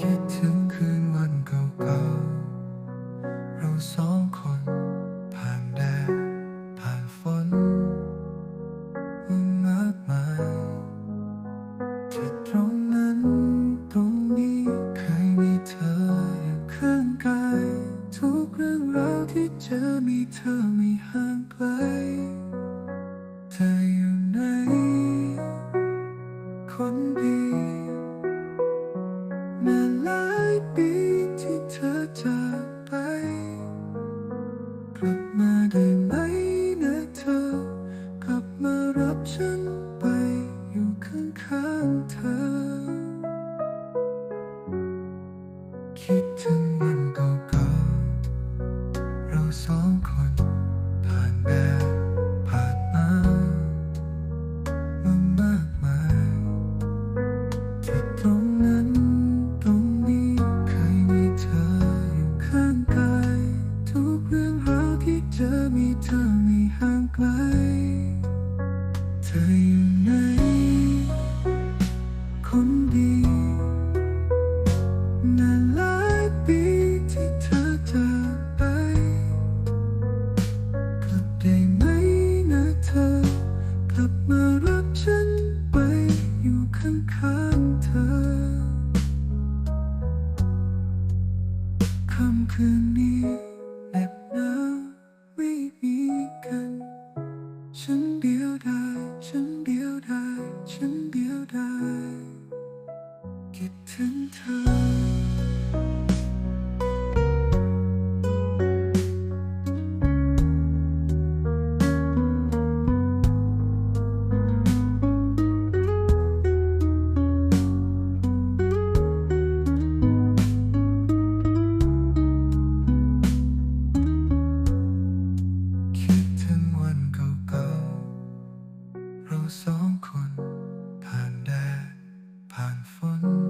คิดถึงคืน be เธอไกล เธออยู่ไหน คนดีนานหลายปีที่เธอจากไป กลับได้ไหมนะเธอ กลับมารับฉันไปอยู่ข้างๆเธอค่ำคืนนี้ คิดถึงเธอคิดถึงวันเก่าๆเราสองคนผ่านแดดผ่านฝน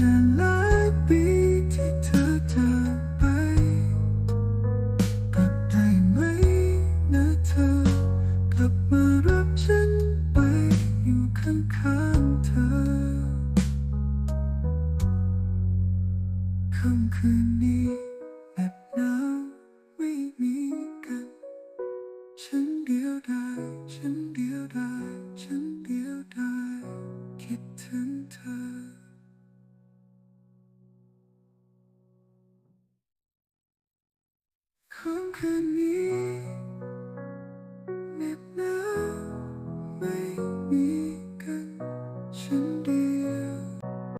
นานหลายปีที่เธอจากไปกลับได้ไหมนะเธอ กลับมารับฉันไปอยู่ข้างๆเธอค่ำคืนนี้แอบหนาวไม่มีกันฉัน ค่ำคืนนี้